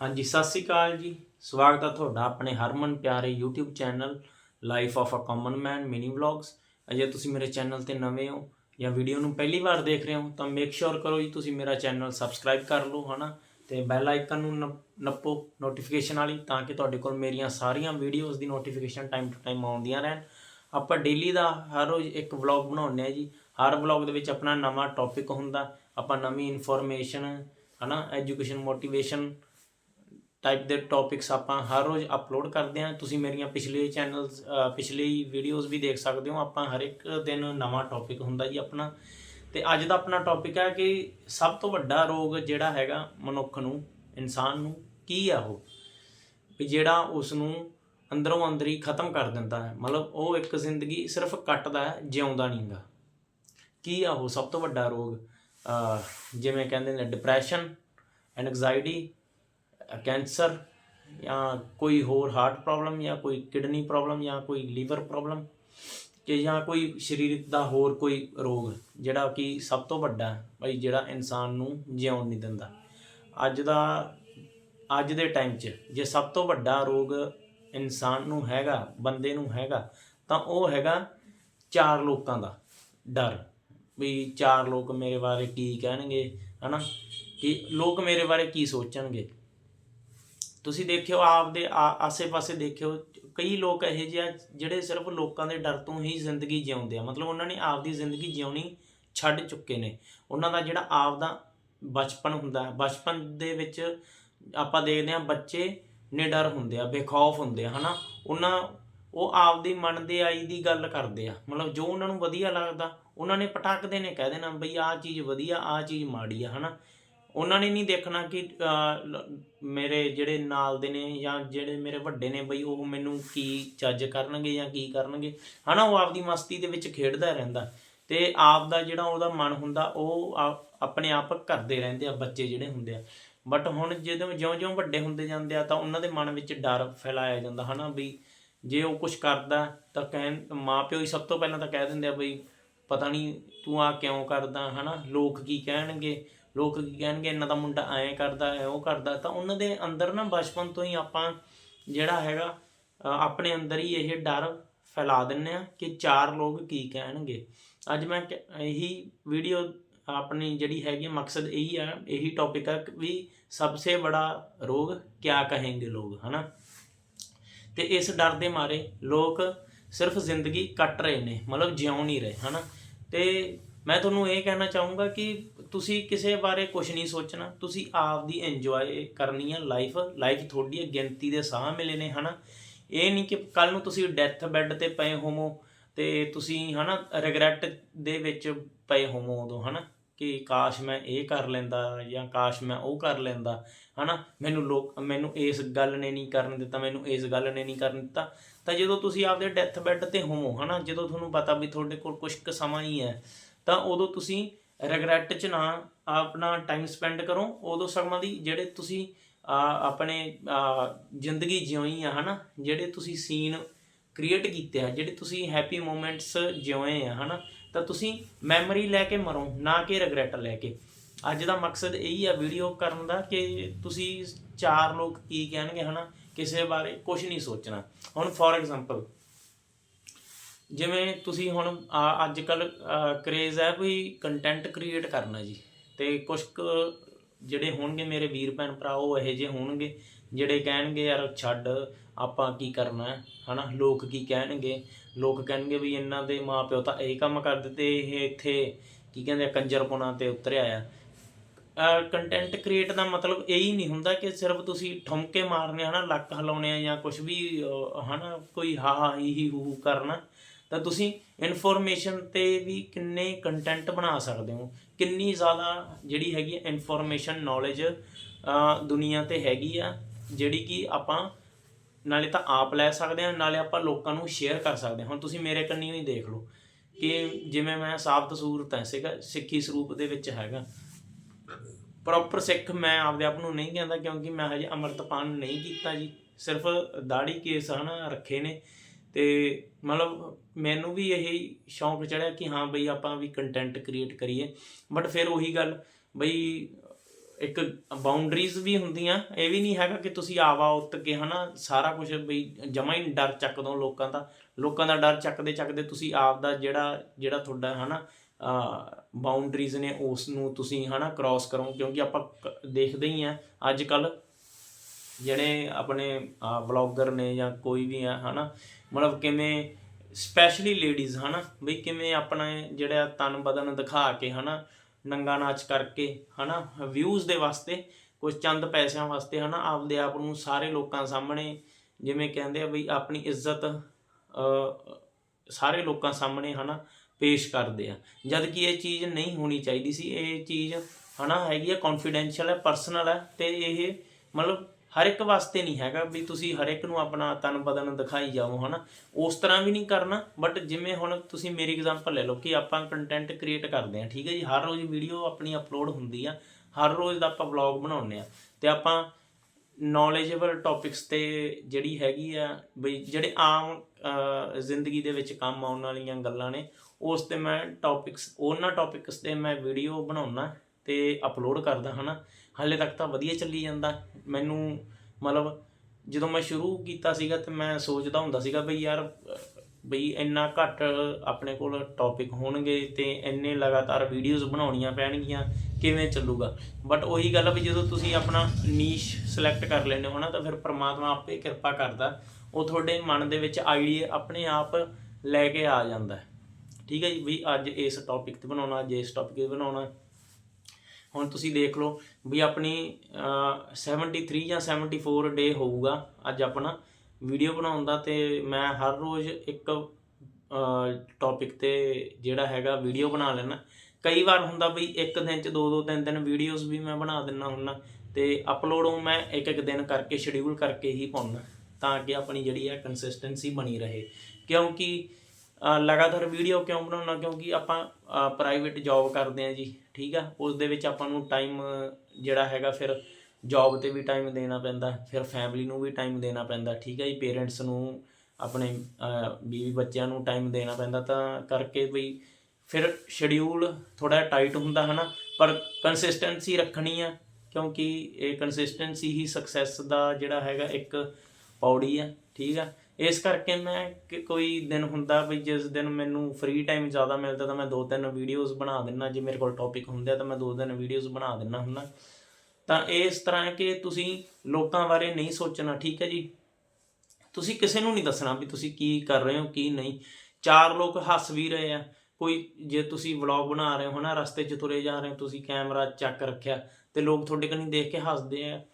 ਹਾਂਜੀ, ਸਤਿ ਸ੍ਰੀ ਅਕਾਲ ਜੀ। ਸਵਾਗਤ ਹੈ ਤੁਹਾਡਾ ਆਪਣੇ ਹਰਮਨ ਪਿਆਰੇ YouTube channel life of a common man mini vlogs ਅਜੇ ਤੁਸੀਂ ਮੇਰੇ ਚੈਨਲ ਤੇ ਨਵੇਂ ਹੋ ਜਾਂ ਵੀਡੀਓ ਨੂੰ ਪਹਿਲੀ ਵਾਰ ਦੇਖ ਰਹੇ ਹੋ, ਤਾਂ ਮੇਕ ਸ਼ੋਰ ਕਰੋ ਜੀ, ਤੁਸੀਂ ਮੇਰਾ ਚੈਨਲ ਸਬਸਕ੍ਰਾਈਬ ਕਰ ਲਓ, ਹਨਾ? ਤੇ ਬੈਲ ਆਈਕਨ ਨੂੰ ਨੱਪੋ ਨੋਟੀਫਿਕੇਸ਼ਨ ਵਾਲੀ, ਤਾਂ ਕਿ ਤੁਹਾਡੇ ਕੋਲ ਮੇਰੀਆਂ ਸਾਰੀਆਂ ਵੀਡੀਓਜ਼ ਦੀ ਨੋਟੀਫਿਕੇਸ਼ਨ ਟਾਈਮ ਟੂ ਟਾਈਮ ਆਉਂਦੀਆਂ ਰਹਿਣ। ਆਪਾਂ ਡੇਲੀ ਦਾ ਹਰ ਰੋਜ਼ ਇੱਕ ਵਲੌਗ ਬਣਾਉਂਦੇ ਆ ਜੀ। ਹਰ ਵਲੌਗ ਦੇ ਵਿੱਚ ਆਪਣਾ ਨਵਾਂ ਟੌਪਿਕ ਹੁੰਦਾ। ਆਪਾਂ ਨਵੀਂ ਇਨਫੋਰਮੇਸ਼ਨ ਹਨਾ? ਐਜੂਕੇਸ਼ਨ ਮੋਟੀਵੇਸ਼ਨ ਟਾਈਪ ਦੇ ਟੌਪਿਕਸ ਆਪਾਂ ਹਰ ਰੋਜ਼ ਅਪਲੋਡ ਕਰਦੇ ਹਾਂ। ਤੁਸੀਂ ਮੇਰੀਆਂ ਪਿਛਲੇ ਚੈਨਲਸ ਪਿਛਲੀ ਵੀਡੀਓਜ਼ ਵੀ ਦੇਖ ਸਕਦੇ ਹੋ। ਆਪਾਂ ਹਰ ਇੱਕ ਦਿਨ ਨਵਾਂ ਟੌਪਿਕ ਹੁੰਦਾ ਜੀ ਆਪਣਾ। ਤੇ ਅੱਜ ਦਾ ਆਪਣਾ ਟੌਪਿਕ ਹੈ ਕਿ ਸਭ ਤੋਂ ਵੱਡਾ ਰੋਗ ਜਿਹੜਾ ਹੈਗਾ ਮਨੁੱਖ ਨੂੰ, ਇਨਸਾਨ ਨੂੰ, ਕੀ ਆ ਉਹ? ਵੀ ਜਿਹੜਾ ਉਸ ਨੂੰ ਅੰਦਰੋਂ ਅੰਦਰ ਹੀ ਖਤਮ ਕਰ ਦਿੰਦਾ ਹੈ। ਮਤਲਬ ਉਹ ਇੱਕ ਜ਼ਿੰਦਗੀ ਸਿਰਫ ਕੱਟਦਾ ਹੈ, ਜਿਉਂਦਾ ਨਹੀਂਗਾ ਕੀ ਆ ਉਹ ਸਭ ਤੋਂ ਵੱਡਾ ਰੋਗ? ਜਿਵੇਂ ਕਹਿੰਦੇ ਨੇ ਡਿਪਰੈਸ਼ਨ ਐਂਗਜ਼ਾਇਟੀ ਕੈਂਸਰ ਜਾਂ ਕੋਈ ਹੋਰ ਹਾਰਟ ਪ੍ਰੋਬਲਮ ਜਾਂ ਕੋਈ ਕਿਡਨੀ ਪ੍ਰੋਬਲਮ ਜਾਂ ਕੋਈ ਲੀਵਰ ਪ੍ਰੋਬਲਮ ਕਿ ਜਾਂ ਕੋਈ ਸਰੀਰਕ ਦਾ ਹੋਰ ਕੋਈ ਰੋਗ ਜਿਹੜਾ ਕਿ ਸਭ ਤੋਂ ਵੱਡਾ ਹੈ ਬਈ ਜਿਹੜਾ ਇਨਸਾਨ ਨੂੰ ਜਿਉਣ ਨਹੀਂ ਦਿੰਦਾ। ਅੱਜ ਦਾ, ਅੱਜ ਦੇ ਟਾਈਮ 'ਚ ਜੇ ਸਭ ਤੋਂ ਵੱਡਾ ਰੋਗ ਇਨਸਾਨ ਨੂੰ ਹੈਗਾ, ਬੰਦੇ ਨੂੰ ਹੈਗਾ, ਤਾਂ ਉਹ ਹੈਗਾ ਚਾਰ ਲੋਕਾਂ ਦਾ ਡਰ। ਵੀ ਚਾਰ ਲੋਕ ਮੇਰੇ ਬਾਰੇ ਕੀ ਕਹਿਣਗੇ, ਹਨਾ? ਕਿ ਲੋਕ ਮੇਰੇ ਬਾਰੇ ਕੀ ਸੋਚਣਗੇ? ਤੁਸੀਂ ਦੇਖਿਓ ਆਪਦੇ ਆਸੇ-ਪਾਸੇ ਦੇਖਿਓ, ਕਈ ਲੋਕ ਇਹੋ ਜਿਹੇ ਆ ਜਿਹੜੇ ਸਿਰਫ ਲੋਕਾਂ ਦੇ ਡਰ ਤੋਂ ਹੀ ਜ਼ਿੰਦਗੀ ਜਿਉਂਦੇ ਆ। ਮਤਲਬ ਉਹਨਾਂ ਨੇ ਆਪਦੀ ਜ਼ਿੰਦਗੀ ਜਿਉਣੀ ਛੱਡ ਚੁੱਕੇ ਨੇ। ਉਹਨਾਂ ਦਾ ਜਿਹੜਾ ਆਪਦਾ ਬਚਪਨ ਹੁੰਦਾ ਹੈ, ਬਚਪਨ ਦੇ ਵਿੱਚ ਆਪਾਂ ਦੇਖਦੇ ਹਾਂ ਬੱਚੇ ਨਿਡਰ ਹੁੰਦੇ ਆ, ਬੇਖੌਫ ਹੁੰਦੇ ਆ, ਹਨਾ? ਉਹਨਾਂ, ਉਹ ਆਪਦੀ ਮਨ ਦੇ ਆਈ ਦੀ ਗੱਲ ਕਰਦੇ ਆ। ਮਤਲਬ ਜੋ ਉਹਨਾਂ ਨੂੰ ਵਧੀਆ ਲੱਗਦਾ, ਉਹਨਾਂ ਨੇ ਪਟਾਕਦੇ ਨੇ, ਕਹਿ ਦੇਣਾ ਬਈ ਆਹ ਚੀਜ਼ ਵਧੀਆ, ਆਹ ਚੀਜ਼ ਮਾੜੀ ਆ, ਹਨਾ? ਉਹਨਾਂ ਨੇ ਨਹੀਂ ਦੇਖਣਾ ਕਿ ਮੇਰੇ ਜਿਹੜੇ ਨਾਲ ਦੇ ਨੇ ਜਾਂ ਜਿਹੜੇ ਮੇਰੇ ਵੱਡੇ ਨੇ ਬਈ, ਉਹ ਮੈਨੂੰ ਕੀ ਜੱਜ ਕਰਨਗੇ ਜਾਂ ਕੀ ਕਰਨਗੇ। ਹਨਾ, ਉਹ ਆਪਦੀ ਮਸਤੀ ਦੇ ਵਿੱਚ ਖੇਡਦਾ ਰਹਿੰਦਾ। ਤੇ ਆਪ ਦਾ ਜਿਹੜਾ ਉਹਦਾ ਮਨ ਹੁੰਦਾ, ਉਹ ਆਪਣੇ ਆਪ ਕਰਦੇ ਰਹਿੰਦੇ ਆ, ਬੱਚੇ ਜਿਹੜੇ ਹੁੰਦੇ ਆ। ਬਟ ਹੁਣ ਜਦੋਂ, ਜਿਉਂ-ਜਿਉਂ ਵੱਡੇ ਹੁੰਦੇ ਜਾਂਦੇ ਆ, ਤਾਂ ਉਹਨਾਂ ਦੇ ਮਨ ਵਿੱਚ ਡਰ ਫੈਲਾਇਆ ਜਾਂਦਾ, ਹਨਾ ਵੀ ਜੇ ਉਹ ਕੁਝ ਕਰਦਾ, ਤਾਂ ਕਹਿਣ, ਮਾਪਿਓ ਹੀ ਸਭ ਤੋਂ ਪਹਿਲਾਂ ਤਾਂ ਕਹਿ ਦਿੰਦੇ ਆ, ਬਈ, ਪਤਾ ਨਹੀਂ ਤੂੰ ਆ ਕਿਉਂ ਕਰਦਾ, ਹਨਾ, ਲੋਕ ਕੀ ਕਹਿਣਗੇ। ਲੋਕ ਕੀ ਕਹਿਣਗੇ ਇਹਨਾਂ ਦਾ ਮੁੰਡਾ ਐਂ ਕਰਦਾ ਹੈ ਉਹ ਕਰਦਾ। ਤਾਂ ਉਹਨਾਂ ਦੇ ਅੰਦਰ ਨਾ ਬਚਪਨ ਤੋਂ ਹੀ ਆਪਾਂ ਜਿਹੜਾ ਹੈਗਾ ਆਪਣੇ ਅੰਦਰ ਹੀ ਇਹ ਡਰ ਫੈਲਾ ਦਿੰਨੇ ਆ ਕਿ ਚਾਰ ਲੋਕ ਕੀ ਕਹਿਣਗੇ। ਅੱਜ ਮੈਂ ਇਹੀ ਵੀਡੀਓ ਆਪਣੀ ਜਿਹੜੀ ਹੈਗੀ ਮਕਸਦ ਇਹੀ ਆ, ਇਹੀ ਟੌਪਿਕ ਹੈ ਕਿ ਵੀ ਸਭਸੇ ਬੜਾ ਰੋਗ ਕਿਆ ਕਹੇਂਗੇ ਲੋਕ, ਹਨਾ? ਤੇ ਇਸ ਡਰ ਦੇ ਮਾਰੇ ਲੋਕ ਸਿਰਫ ਜ਼ਿੰਦਗੀ ਕੱਟ ਰਹੇ ਨੇ, ਮਤਲਬ ਜਿਉਂ ਨਹੀਂ ਰਹੇ, ਹਨਾ? ਤੇ ਮੈਂ ਤੁਹਾਨੂੰ ਇਹ ਕਹਿਣਾ ਚਾਹੂੰਗਾ ਕਿ ਤੁਸੀਂ ਕਿਸੇ ਬਾਰੇ ਕੁਝ ਨਹੀਂ ਸੋਚਣਾ, ਤੁਸੀਂ ਆਪ ਦੀ ਇੰਜੋਏ ਕਰਨੀ ਆ ਲਾਈਫ ਲਾਈਫ ਤੁਹਾਡੀ ਹੈ ਗਿਣਤੀ ਦੇ ਸਾਹ ਮਿਲੇ ਨੇ, ਹਨਾ? ਇਹ ਨਹੀਂ ਕਿ ਕੱਲ ਨੂੰ ਤੁਸੀਂ ਡੈਥ ਬੈੱਡ ਤੇ ਪਏ ਹੋਵੋ ਤੇ ਤੁਸੀਂ, ਹਨਾ ਰਿਗਰੈਟ ਦੇ ਵਿੱਚ ਪਏ ਹੋਵੋ ਉਦੋਂ, ਹਨਾ? ਕਿ ਕਾਸ਼ ਮੈਂ ਇਹ ਕਰ ਲੈਂਦਾ ਜਾਂ ਕਾਸ਼ ਮੈਂ ਉਹ ਕਰ ਲੈਂਦਾ, ਹਨਾ? ਮੈਨੂੰ ਲੋਕ, ਮੈਨੂੰ ਇਸ ਗੱਲ ਨੇ ਨਹੀਂ ਕਰਨ ਦਿੱਤਾ, ਮੈਨੂੰ ਇਸ ਗੱਲ ਨੇ ਨਹੀਂ ਕਰਨ ਦਿੱਤਾ। ਤਾਂ ਜਦੋਂ ਤੁਸੀਂ ਆਪਦੇ ਡੈਥ ਬੈੱਡ ਤੇ ਹੋਵੋ, ਹਨਾ? ਜਦੋਂ ਤੁਹਾਨੂੰ ਪਤਾ ਵੀ ਤੁਹਾਡੇ ਕੋਲ ਕੁਝ ਕੁ ਸਮਾਂ ਹੀ ਹੈ, ਤਾਂ ਉਦੋਂ ਤੁਸੀਂ ਰਿਗਰੈਟ 'ਚ ਨਾ ਆਪਣਾ ਟਾਈਮ ਸਪੈਂਡ ਕਰੋ। ਉਦੋਂ ਸਮਾਂ ਦੀ ਜਿਹੜੇ ਤੁਸੀਂ ਆਪਣੇ ਆ, ਜ਼ਿੰਦਗੀ ਜਿਉਈ ਆ ਹਨਾ? ਜਿਹੜੇ ਤੁਸੀਂ ਸੀਨ ਕ੍ਰੀਏਟ ਕੀਤੇ ਆ ਜਿਹੜੇ ਤੁਸੀਂ ਹੈਪੀ ਮੂਮੈਂਟਸ ਜਿਉਏ ਆ ਹਨਾ? ਤਾਂ ਤੁਸੀਂ ਮੈਮਰੀ ਲੈ ਕੇ ਮਰੋ ਨਾ ਕਿ ਰਿਗਰੈਟ ਲੈ ਕੇ। ਅੱਜ ਦਾ ਮਕਸਦ ਇਹੀ ਆ ਵੀਡੀਓ ਕਰਨ ਦਾ ਕਿ ਤੁਸੀਂ ਚਾਰ ਲੋਕ ਕੀ ਕਹਿਣਗੇ ਹਨਾ? ਕਿਸੇ ਬਾਰੇ ਕੁਝ ਨਹੀਂ ਸੋਚਣਾ। ਹੁਣ ਫੋਰ ਐਗਜ਼ਾਮਪਲ ਜਿਵੇਂ ਤੁਸੀਂ ਹੁਣ ਅੱਜ ਕੱਲ ਕਰੇਜ਼ ਹੈ ਵੀ ਕੰਟੈਂਟ ਕ੍ਰੀਏਟ ਕਰਨਾ ਜੀ। ਤੇ ਕੁਝ ਕੁ ਜਿਹੜੇ ਹੋਣਗੇ ਮੇਰੇ ਵੀਰ ਭੈਣ ਭਰਾ ਉਹ ਇਹੋ ਜਿਹੇ ਹੋਣਗੇ ਜਿਹੜੇ ਕਹਿਣਗੇ ਯਾਰ ਛੱਡ ਆਪਾਂ ਕੀ ਕਰਨਾ ਹੈ? ਹਨਾ? ਲੋਕ ਕੀ ਕਹਿਣਗੇ? ਲੋਕ ਕਹਿਣਗੇ ਵੀ ਇਹਨਾਂ ਦੇ ਮਾਪਿਓ ਤਾਂ ਇਹ ਕੰਮ ਕਰ ਦਿੱਤੇ ਇਹ ਇੱਥੇ ਕੀ ਕਹਿੰਦੇ ਕੰਜਰਪੁਣਾ ਤੇ ਉਤਰਿਆ ਆ। ਕੰਟੈਂਟ ਕ੍ਰੀਏਟ ਦਾ ਮਤਲਬ ਇਹ ਹੀ ਨਹੀਂ ਹੁੰਦਾ ਕਿ ਸਿਰਫ ਤੁਸੀਂ ਠੁਮਕੇ ਮਾਰਨੇ ਹਨਾ ਲੱਕ ਹਿਲਾਉਣੇ ਆ ਜਾਂ ਕੁਝ ਵੀ ਅਹ, ਹਨਾ ਕੋਈ ਹਾ ਹਾ ਹੀ ਹੀ ਹੂ ਹੂ ਕਰਨਾ। ਤਾਂ ਤੁਸੀਂ ਇਨਫੋਰਮੇਸ਼ਨ ਤੇ ਵੀ ਕਿੰਨੇ ਕੰਟੈਂਟ ਬਣਾ ਸਕਦੇ ਹੋ? ਕਿੰਨੀ ਜ਼ਿਆਦਾ ਜਿਹੜੀ ਹੈਗੀ ਇਨਫੋਰਮੇਸ਼ਨ ਨੌਲੇਜ ਦੁਨੀਆ ਤੇ ਹੈਗੀ ਆ, ਜਿਹੜੀ ਕਿ ਆਪਾਂ ਨਾਲੇ ਤਾਂ ਆਪ ਲੈ ਸਕਦੇ ਹਾਂ, ਨਾਲੇ ਆਪਾਂ ਲੋਕਾਂ ਨੂੰ ਸ਼ੇਅਰ ਕਰ ਸਕਦੇ ਹਾਂ। ਹੁਣ ਤੁਸੀਂ ਮੇਰੇ ਕੰਨੀ ਹੀ ਦੇਖ ਲਓ ਕਿ ਜਿਵੇਂ ਮੈਂ ਸਾਬਤ ਸੂਰਤ ਹੈ, ਸਿੱਖ, ਸਿੱਖੀ ਸਰੂਪ ਦੇ ਵਿੱਚ ਹੈਗਾ। ਪ੍ਰੋਪਰ ਸਿੱਖ ਮੈਂ ਆਪਦੇ ਆਪ ਨੂੰ ਨਹੀਂ ਕਹਿੰਦਾ ਕਿਉਂਕਿ ਮੈਂ ਹਜੇ ਅੰਮ੍ਰਿਤਪਾਨ ਨਹੀਂ ਕੀਤਾ ਜੀ। ਸਿਰਫ ਦਾੜੀ ਕੇਸ ਹਨਾ, ਰੱਖੇ ਨੇ। ਤੇ ਮਤਲਬ ਮੈਨੂੰ ਵੀ ਇਹ ਸ਼ੌਂਕ ਚੜਿਆ ਕਿ ਹਾਂ ਬਈ ਆਪਾਂ ਵੀ ਕੰਟੈਂਟ ਕ੍ਰੀਏਟ ਕਰੀਏ। ਬਟ ਫਿਰ ਉਹੀ ਗੱਲ ਬਈ ਇੱਕ ਬਾਉਂਡਰੀਜ਼ ਵੀ ਹੁੰਦੀਆਂ, ਇਹ ਵੀ ਨਹੀਂ ਹੈਗਾ ਕਿ ਤੁਸੀਂ ਆਵਾ ਉੱਤ ਕੇ ਹਨਾ ਸਾਰਾ ਕੁਝ ਬਈ ਜਮਾ ਹੀ ਡਰ ਚੱਕ ਦੋ ਲੋਕਾਂ ਦਾ। ਲੋਕਾਂ ਦਾ ਡਰ ਚੱਕਦੇ ਚੱਕਦੇ ਤੁਸੀਂ ਆਪ ਦਾ ਜਿਹੜਾ ਜਿਹੜਾ ਤੁਹਾਡਾ ਹਨਾ ਬਾਉਂਡਰੀਜ਼ ਨੇ ਉਸ ਨੂੰ ਤੁਸੀਂ ਹਨਾ ਕ੍ਰਾਸ ਕਰੋ ਕਿਉਂਕਿ ਆਪਾਂ ਕ- ਦੇਖਦੇ ਹੀ ਆ। ਅੱਜ ਕੱਲ ਜਿਹੜੇ ਆਪਣੇ ਵਲੌਗਰ ਨੇ ਜਾਂ ਕੋਈ ਵੀ ਆ, ਹਨਾ? ਮਤਲਬ ਕਿਵੇਂ ਸਪੈਸ਼ਲੀ ਲੇਡੀਜ਼ ਹਨਾ? ਵੀ ਕਿਵੇਂ ਆਪਣਾ ਜਿਹੜਾ ਤਨ ਬਦਨ ਦਿਖਾ ਕੇ, ਹਨਾ? ਨੰਗਾ ਨਾਚ ਕਰਕੇ, ਹਨਾ? ਵਿਊਜ਼ ਦੇ ਵਾਸਤੇ ਕੁਝ ਚੰਦ ਪੈਸਿਆਂ ਵਾਸਤੇ, ਹਨਾ? ਆਪਦੇ ਆਪ ਨੂੰ ਸਾਰੇ ਲੋਕਾਂ ਸਾਹਮਣੇ, ਜਿਵੇਂ ਕਹਿੰਦੇ ਆ ਵੀ ਆਪਣੀ ਇੱਜ਼ਤ ਸਾਰੇ ਲੋਕਾਂ ਸਾਹਮਣੇ, ਹਨਾ? ਪੇਸ਼ ਕਰਦੇ ਆ। ਜਦ ਕਿ ਇਹ ਚੀਜ਼ ਨਹੀਂ ਹੋਣੀ ਚਾਹੀਦੀ ਸੀ। ਇਹ ਚੀਜ਼, ਹਨਾ? ਹੈਗੀ ਆ ਕੌਨਫੀਡੈਂਸ਼ੀਅਲ ਹੈ ਪਰਸਨਲ ਹੈ, ਤੇ ਇਹ ਮਤਲਬ ਹਰ ਇੱਕ ਵਾਸਤੇ ਨਹੀਂ ਹੈਗਾ ਵੀ ਤੁਸੀਂ ਹਰ ਇੱਕ ਨੂੰ ਆਪਣਾ ਤਨ ਬਦਨ ਦਿਖਾਈ ਜਾਓ, ਹਨਾ? ਉਸ ਤਰ੍ਹਾਂ ਵੀ ਨਹੀਂ ਕਰਨਾ ਬਟ ਜਿਵੇਂ ਹੁਣ ਤੁਸੀਂ ਮੇਰੀ ਐਗਜ਼ਾਮਪਲ ਲੈ ਲਓ ਕਿ ਆਪਾਂ ਕੰਟੈਂਟ ਕ੍ਰੀਏਟ ਕਰਦੇ ਆ ਠੀਕ ਹੈ ਜੀ? ਹਰ ਰੋਜ਼ ਵੀਡੀਓ ਆਪਣੀ ਅਪਲੋਡ ਹੁੰਦੀ ਆ, ਹਰ ਰੋਜ਼ ਦਾ ਆਪਾਂ ਵਲੌਗ ਬਣਾਉਂਦੇ ਆ ਤੇ ਆਪਾਂ ਨੌਲੇਜੇਬਲ ਟੌਪਿਕਸ ਤੇ ਜਿਹੜੀ ਹੈਗੀ ਆ ਬਈ ਜਿਹੜੇ ਆਮ ਜ਼ਿੰਦਗੀ ਦੇ ਵਿੱਚ ਕੰਮ ਆਉਣ ਵਾਲੀਆਂ ਗੱਲਾਂ ਨੇ, ਉਸ ਤੇ ਮੈਂ ਟੌਪਿਕਸ ਉਹਨਾਂ ਟੌਪਿਕਸ ਤੇ ਮੈਂ ਵੀਡੀਓ ਬਣਾਉਣਾ ਤੇ ਅਪਲੋਡ ਕਰਦਾ, ਹਨਾ? ਹਾਲੇ ਤੱਕ ਤਾਂ ਵਧੀਆ ਚੱਲੀ ਜਾਂਦਾ। ਮੈਨੂੰ ਮਤਲਬ ਜਦੋਂ ਮੈਂ ਸ਼ੁਰੂ ਕੀਤਾ ਸੀਗਾ ਤੇ ਮੈਂ ਸੋਚਦਾ ਹੁੰਦਾ ਸੀਗਾ ਬਈ ਯਾਰ, ਬਈ ਇੰਨਾ ਘੱਟ ਆਪਣੇ ਕੋਲ ਟੌਪਿਕ ਹੋਣਗੇ ਤੇ ਇੰਨੇ ਲਗਾਤਾਰ ਵੀਡੀਓਜ਼ ਬਣਾਉਣੀਆਂ ਪੈਣਗੀਆਂ, ਕਿਵੇਂ ਚੱਲੂਗਾ? ਬਟ ਉਹੀ ਗੱਲ ਆ ਵੀ ਜਦੋਂ ਤੁਸੀਂ ਆਪਣਾ ਨੀਸ਼ ਸਿਲੈਕਟ ਕਰ ਲੈਂਦੇ ਹੋ ਨਾ, ਤਾਂ ਫਿਰ ਪ੍ਰਮਾਤਮਾ ਆਪੇ ਕਿਰਪਾ ਕਰਦਾ। ਉਹ ਤੁਹਾਡੇ ਮਨ ਦੇ ਵਿੱਚ ਆਈਡੀਆ ਆਪਣੇ ਆਪ ਲੈ ਕੇ ਆ ਜਾਂਦਾ। ਠੀਕ ਹੈ ਜੀ? ਵੀ ਅੱਜ ਇਸ ਟੌਪਿਕ ਤੇ ਬਣਾਉਣਾ, ਅੱਜ ਇਸ ਟੌਪਿਕ ਤੇ ਬਣਾਉਣਾ। ਹੁਣ ਤੁਸੀਂ ਦੇਖ ਲਓ ਵੀ ਆਪਣੀ ਅਹ, 73 ਜਾਂ 74 ਡੇ ਹੋਊਗਾ ਅੱਜ ਆਪਣਾ ਵੀਡੀਓ ਬਣਾਉਣ ਦਾ ਤੇ ਮੈਂ ਹਰ ਰੋਜ਼ ਇੱਕ ਟੌਪਿਕ ਤੇ ਜਿਹੜਾ ਹੈਗਾ ਵੀਡੀਓ ਬਣਾ ਲੈਣਾ ਕਈ ਵਾਰ ਹੁੰਦਾ ਵੀ ਇੱਕ ਦਿਨ ਚ ਦੋ ਦੋ ਤਿੰਨ ਤਿੰਨ ਵੀਡੀਓਜ਼ ਵੀ ਮੈਂ ਬਣਾ ਦਿੰਨਾ ਹੁੰਨਾ ਤੇ ਅਪਲੋਡ ਉਹ ਮੈਂ ਇੱਕ ਇੱਕ ਦਿਨ ਕਰਕੇ ਸ਼ਡਿਊਲ ਕਰਕੇ ਹੀ ਪਾਉਣਾ ਤਾਂ ਕਿ ਆਪਣੀ ਜਿਹੜੀ ਹੈ ਕੰਸਿਸਟੈਂਸੀ ਬਣੀ ਰਹੇ। ਕਿਉਂਕਿ ਲਗਾਤਾਰ ਵੀਡੀਓ ਕਿਉਂ ਬਣਾਉਣਾ? ਕਿਉਂਕਿ ਆਪਾਂ ਪ੍ਰਾਈਵੇਟ ਜੌਬ ਕਰਦੇ ਆ ਜੀ, ਠੀਕ ਆ? ਉਸ ਦੇ ਵਿੱਚ ਆਪਾਂ ਨੂੰ ਟਾਈਮ ਜਿਹੜਾ ਹੈਗਾ ਫਿਰ ਜੌਬ ਤੇ ਵੀ ਟਾਈਮ ਦੇਣਾ ਪੈਂਦਾ, ਫਿਰ ਫੈਮਿਲੀ ਨੂੰ ਵੀ ਟਾਈਮ ਦੇਣਾ ਪੈਂਦਾ, ਠੀਕ ਹੈ ਜੀ? ਪੇਰੈਂਟਸ ਨੂੰ, ਆਪਣੇ ਬੀਵੀ ਬੱਚਿਆਂ ਨੂੰ ਟਾਈਮ ਦੇਣਾ ਪੈਂਦਾ ਤਾਂ ਕਰਕੇ ਵੀ ਫਿਰ ਸ਼ਡਿਊਲ ਥੋੜਾ ਟਾਈਟ ਹੁੰਦਾ, ਹਨਾ? ਪਰ ਕੰਸਿਸਟੈਂਸੀ ਰੱਖਣੀ ਆ, ਕਿਉਂਕਿ ਇਹ ਕੰਸਿਸਟੈਂਸੀ ਹੀ ਸਕਸੈਸ ਦਾ ਜਿਹੜਾ ਹੈਗਾ ਇੱਕ ਪੌੜੀ ਆ, ਠੀਕ ਆ? ਇਸ ਕਰਕੇ ਮੈਂ ਕਿ ਕੋਈ ਦਿਨ ਹੁੰਦਾ ਵੀ ਜਿਸ ਦਿਨ ਮੈਨੂੰ ਫ੍ਰੀ ਟਾਈਮ ਜ਼ਿਆਦਾ ਮਿਲਦਾ ਤਾਂ ਮੈਂ ਦੋ ਤਿੰਨ ਵੀਡੀਓਜ਼ ਬਣਾ ਦਿੰਨਾ ਜੇ ਮੇਰੇ ਕੋਲ ਟੌਪਿਕ ਹੁੰਦੇ ਆ ਤਾਂ ਮੈਂ ਦੋ ਤਿੰਨ ਵੀਡੀਓਜ਼ ਬਣਾ ਦਿੰਨਾ ਹੁੰਦਾ। ਤਾਂ ਇਸ ਤਰ੍ਹਾਂ ਕਿ ਤੁਸੀਂ ਲੋਕਾਂ ਬਾਰੇ ਨਹੀਂ ਸੋਚਣਾ, ਠੀਕ ਹੈ ਜੀ? ਤੁਸੀਂ ਕਿਸੇ ਨੂੰ ਨਹੀਂ ਦੱਸਣਾ ਵੀ ਤੁਸੀਂ ਕੀ ਕਰ ਰਹੇ ਹੋ, ਕੀ ਨਹੀਂ। ਚਾਰ ਲੋਕ ਹੱਸ ਵੀ ਰਹੇ ਆ। ਕੋਈ ਜੇ ਤੁਸੀਂ ਵਲੌਗ ਬਣਾ ਰਹੇ ਹੋ ਨਾ, ਰਸਤੇ 'ਚ ਤੁਰੇ ਜਾ ਰਹੇ ਹੋ, ਤੁਸੀਂ ਕੈਮਰਾ ਚੱਕ ਰੱਖਿਆ ਤੇ ਲੋਕ ਤੁਹਾਡੇ ਕੰਨੀ ਦੇਖ ਕੇ ਹੱਸਦੇ ਆ।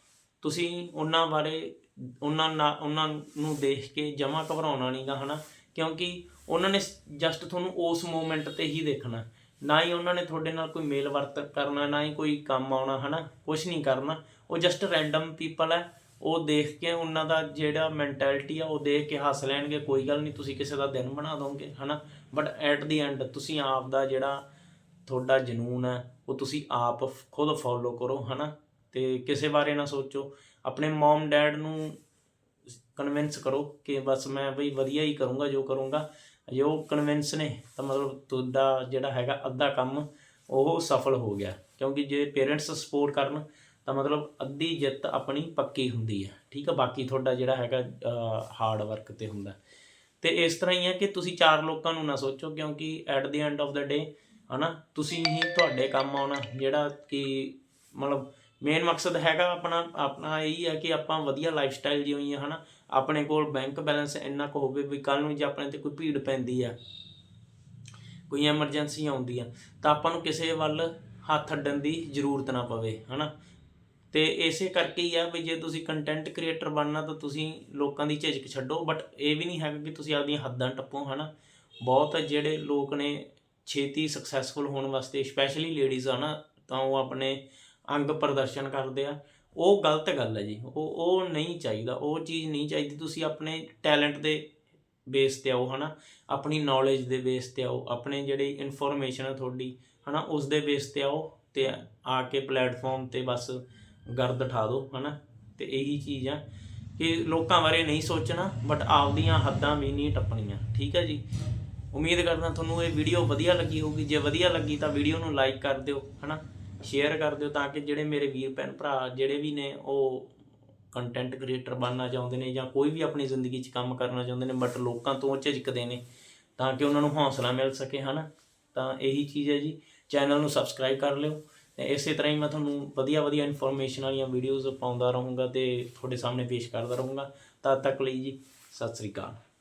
ਤੁਸੀਂ ਉਹਨਾਂ ਬਾਰੇ ਉਹਨਾਂ ਨਾਲ ਉਹਨਾਂ ਨੂੰ ਦੇਖ ਕੇ ਜਮਾ ਘਬਰਾਉਣਾ ਨਹੀਂਗਾ ਹਨਾ? ਕਿਉਂਕਿ ਉਹਨਾਂ ਨੇ ਜਸਟ ਤੁਹਾਨੂੰ ਉਸ ਮੂਮੈਂਟ ਤੇ ਹੀ ਦੇਖਣਾ। ਨਾ ਹੀ ਉਹਨਾਂ ਨੇ ਤੁਹਾਡੇ ਨਾਲ ਕੋਈ ਮੇਲ ਵਰਤ ਕਰਨਾ, ਨਾ ਹੀ ਕੋਈ ਕੰਮ ਆਉਣਾ, ਹਨਾ? ਕੁਝ ਨਹੀਂ ਕਰਨਾ। ਉਹ ਜਸਟ ਰੈਂਡਮ ਪੀਪਲ ਹੈ। ਉਹ ਦੇਖ ਕੇ ਉਹਨਾਂ ਦਾ ਜਿਹੜਾ ਮੈਂਟੈਲਿਟੀ ਆ, ਉਹ ਦੇਖ ਕੇ ਹੱਸ ਲੈਣਗੇ। ਕੋਈ ਗੱਲ ਨਹੀਂ, ਤੁਸੀਂ ਕਿਸੇ ਦਾ ਦਿਨ ਬਣਾ ਦੋਗੇ, ਹਨਾ? ਬਟ ਐਟ ਦੀ ਐਂਡ ਤੁਸੀਂ ਆਪ ਦਾ ਜਿਹੜਾ ਤੁਹਾਡਾ ਜਨੂਨ ਹੈ, ਉਹ ਤੁਸੀਂ ਆਪ ਖੁਦ ਫੋਲੋ ਕਰੋ, ਹਨਾ? ਤੇ ਕਿਸੇ ਬਾਰੇ ਨਾ ਸੋਚੋ। ਆਪਣੇ ਮਮ ਡੈਡ ਨੂੰ ਕਨਵਿੰਸ ਕਰੋ ਕਿ ਬਸ ਮੈਂ ਬਈ ਵਧੀਆ ਹੀ ਕਰੂੰਗਾ, ਜੋ ਕਰੂੰਗਾ। ਜੇ ਉਹ ਕਨਵਿੰਸ ਨੇ, ਤਾਂ ਮਤਲਬ ਤੁਹਾਡਾ ਜਿਹੜਾ ਹੈਗਾ ਅੱਧਾ ਕੰਮ ਉਹ ਸਫਲ ਹੋ ਗਿਆ। ਕਿਉਂਕਿ ਜੇ ਪੇਰੈਂਟਸ ਸਪੋਰਟ ਕਰਨ, ਤਾਂ ਮਤਲਬ ਅੱਧੀ ਜਿੱਤ ਆਪਣੀ ਪੱਕੀ ਹੁੰਦੀ ਹੈ। ਠੀਕ ਹੈ ਬਾਕੀ ਤੁਹਾਡਾ ਜਿਹੜਾ ਹੈਗਾ ਹਾਰਡ ਵਰਕ ਤੇ ਹੁੰਦਾ ਤੇ ਇਸ ਤਰ੍ਹਾਂ ਹੀ ਹੈ ਕਿ ਤੁਸੀਂ ਚਾਰ ਲੋਕਾਂ ਨੂੰ ਨਾ ਸੋਚੋ, ਕਿਉਂਕਿ at the end of the day ਹਨਾ, ਤੁਸੀਂ ਹੀ ਤੁਹਾਡੇ ਕੰਮ ਆਉਣਾ, ਜਿਹੜਾ ਕਿ ਮਤਲਬ ਮੇਨ ਮਕਸਦ ਹੈਗਾ ਆਪਣਾ ਆਪਣਾ ਇਹੀ ਹੈ ਕਿ ਆਪਾਂ ਵਧੀਆ ਲਾਈਫ ਸਟਾਈਲ ਜਿਉਈਏ, ਹਨਾ? ਆਪਣੇ ਕੋਲ ਬੈਂਕ ਬੈਲੈਂਸ ਇੰਨਾ ਕੁ ਹੋਵੇ ਵੀ ਕੱਲ ਨੂੰ ਜੇ ਆਪਣੇ ਤੇ ਕੋਈ ਭੀੜ ਪੈਂਦੀ ਆ, ਕੋਈ ਐਮਰਜੈਂਸੀ ਆਉਂਦੀ ਆ, ਤਾਂ ਆਪਾਂ ਨੂੰ ਕਿਸੇ ਵੱਲ ਹੱਥ ਅੱਡਣ ਦੀ ਜ਼ਰੂਰਤ ਨਾ ਪਵੇ, ਹਨਾ? ਤੇ ਇਸੇ ਕਰਕੇ ਹੀ ਆ ਵੀ ਜੇ ਤੁਸੀਂ ਕੰਟੈਂਟ ਕ੍ਰੀਏਟਰ ਬਣਨਾ, ਤਾਂ ਤੁਸੀਂ ਲੋਕਾਂ ਦੀ ਝਿਜਕ ਛੱਡੋ ਬਟ ਇਹ ਵੀ ਨਹੀਂ ਹੈਗਾ ਕਿ ਤੁਸੀਂ ਆਪਦੀਆਂ ਹੱਦਾਂ ਟੱਪੋ, ਹਨਾ? ਬਹੁਤ ਜਿਹੜੇ ਲੋਕ ਨੇ ਛੇਤੀ ਸਕਸੈਸਫੁਲ ਹੋਣ ਵਾਸਤੇ ਸਪੈਸ਼ਲੀ ਲੇਡੀਜ਼ ਆ ਨਾ, ਤਾਂ ਉਹ ਆਪਣੇ ਅੰਗ ਪ੍ਰਦਰਸ਼ਨ ਕਰਦੇ ਆ। ਉਹ ਗਲਤ ਗੱਲ ਹੈ ਜੀ। ਉਹ ਉਹ ਨਹੀਂ ਚਾਹੀਦਾ। ਉਹ ਚੀਜ਼ ਨਹੀਂ ਚਾਹੀਦੀ। ਤੁਸੀਂ ਆਪਣੇ ਟੈਲੈਂਟ ਦੇ ਬੇਸ ਤੇ ਆਓ, ਹਨਾ। ਆਪਣੀ ਨੌਲੇਜ ਦੇ ਬੇਸ ਤੇ ਆਓ। ਆਪਣੇ ਜਿਹੜੀ ਇਨਫੋਰਮੇਸ਼ਨ ਹੈ ਤੁਹਾਡੀ, ਹਨਾ, ਉਸ ਦੇ ਬੇਸ ਤੇ ਆਓ ਤੇ ਆ ਕੇ ਪਲੇਟਫਾਰਮ ਤੇ ਬਸ ਗਰਦ ਠਾ ਦਿਓ, ਹਨਾ। ਤੇ ਇਹੀ ਚੀਜ਼ ਆ ਕਿ ਲੋਕਾਂ ਬਾਰੇ ਨਹੀਂ ਸੋਚਣਾ ਬਟ ਆਪਦੀਆਂ ਹੱਦਾਂ ਵੀ ਨਹੀਂ ਟੱਪਣੀਆਂ। ਠੀਕ ਹੈ ਜੀ? ਉਮੀਦ ਕਰਦਾ ਤੁਹਾਨੂੰ ਇਹ ਵੀਡੀਓ ਵਧੀਆ ਲੱਗੀ ਹੋਊਗੀ। ਜੇ ਵਧੀਆ ਲੱਗੀ ਤਾਂ ਵੀਡੀਓ ਨੂੰ ਲਾਈਕ ਕਰ ਦਿਓ, ਹਨਾ। ਸ਼ੇਅਰ ਕਰ ਦਿਓ ਤਾਂ ਕਿ ਜਿਹੜੇ ਮੇਰੇ ਵੀਰ ਭੈਣ ਭਰਾ ਜਿਹੜੇ ਵੀ ਨੇ ਉਹ ਕੰਟੈਂਟ ਕ੍ਰੀਏਟਰ ਬਣਨਾ ਚਾਹੁੰਦੇ ਨੇ ਜਾਂ ਕੋਈ ਵੀ ਆਪਣੀ ਜ਼ਿੰਦਗੀ 'ਚ ਕੰਮ ਕਰਨਾ ਚਾਹੁੰਦੇ ਨੇ ਬਟ ਲੋਕਾਂ ਤੋਂ ਝਿਜਕਦੇ ਨੇ ਤਾਂ ਕਿ ਉਹਨਾਂ ਨੂੰ ਹੌਸਲਾ ਮਿਲ ਸਕੇ, ਹਨਾ? ਤਾਂ ਇਹੀ ਚੀਜ਼ ਹੈ ਜੀ। ਚੈਨਲ ਨੂੰ ਸਬਸਕ੍ਰਾਈਬ ਕਰ ਲਿਓ ਤੇ ਇਸੇ ਤਰ੍ਹਾਂ ਹੀ ਮੈਂ ਤੁਹਾਨੂੰ ਵਧੀਆ ਵਧੀਆ ਇਨਫੋਰਮੇਸ਼ਨ ਵਾਲੀਆਂ ਵੀਡੀਓਜ਼ ਪਾਉਂਦਾ ਰਹੂੰਗਾ ਤੇ ਤੁਹਾਡੇ ਸਾਹਮਣੇ ਪੇਸ਼ ਕਰਦਾ ਰਹੂੰਗਾ। ਤਦ ਤੱਕ ਲਈ ਜੀ, ਸਤਿ ਸ੍ਰੀ ਅਕਾਲ।